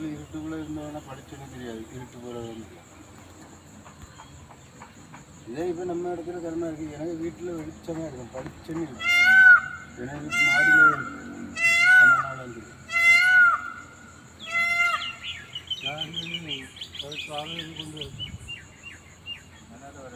അതിൽ ഇരുട്ടുകൂടെ ഇരുന്ന് വേണം പഠിച്ചൊന്നും തിരിയാതെ ഇരുട്ടുപോലെ ഒന്നുമില്ല இதே இப்போ நம்ம இடத்துல திறமை இருக்கு எனக்கு வீட்டில் வெளிச்சமாக இருக்கும் படிச்சேன்னு இருக்கும் எனக்கு மாடியில் அதனால் வந்து நான் ஒரு சாதனை கொண்டு வரேன் அதனால்